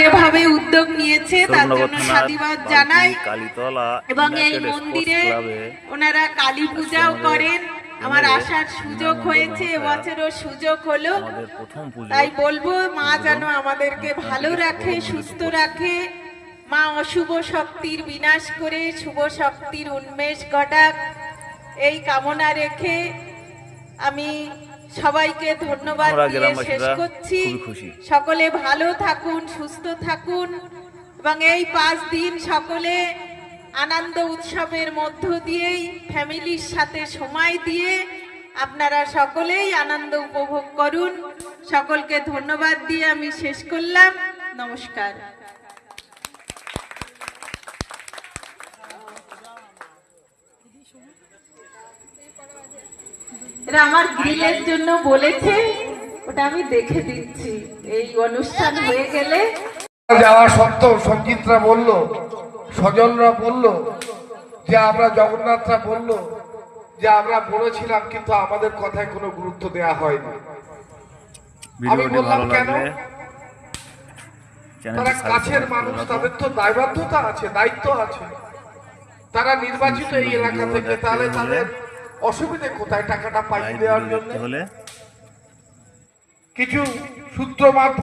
যেভাবে উদ্যোগ নিয়েছে তার জন্য সাধুবাদ জানাই। কালীতলা এবং এই মন্দিরে ওনারা কালী পূজাও করেন। আমার আসার সুযোগ হয়েছে এবছরও সুযোগ হলো। তাই বলব মা যেন আমাদেরকে ভালো রাখে সুস্থ রাখে। মা অশুভ শক্তির বিনাশ করে শুভ শক্তির উন্মেষ ঘটাক। এই কামনা রেখে আমি সবাইকে ধন্যবাদ দিয়ে শেষ করছি। সকলে ভালো থাকুন সুস্থ থাকুন এবং এই পাঁচ দিন সকলে আনন্দ উৎসবের মধ্য দিয়েই ফ্যামিলির সাথে সময় দিয়ে আপনারা সকলেই আনন্দ উপভোগ করুন। সকলকে ধন্যবাদ দিয়ে আমি শেষ করলাম। নমস্কার। এরা আমার গ্রিলের জন্য বলেছে ওটা আমি দেখে দিচ্ছি। এই অনুষ্ঠান হয়ে গেলে যাওয়া সত্ত্বেও সঞ্জিতরা বলল স্বজনরা বলল যে আমরা জগন্নাথরা বলল যে আমরা বলেছিলাম কিন্তু আমাদের কথায় কোনো গুরুত্ব দেওয়া হয়নি। আমি বললাম কেন? তারা কাছের মানুষ তাদের তো দায়বদ্ধতা আছে দায়িত্ব আছে। তারা নির্বাচিত এই এলাকা থেকে তাহলে তাদের অসুবিধে কোথায় টাকাটা লাইভ দেওয়ার জন্য? কিছু সূত্র মারফত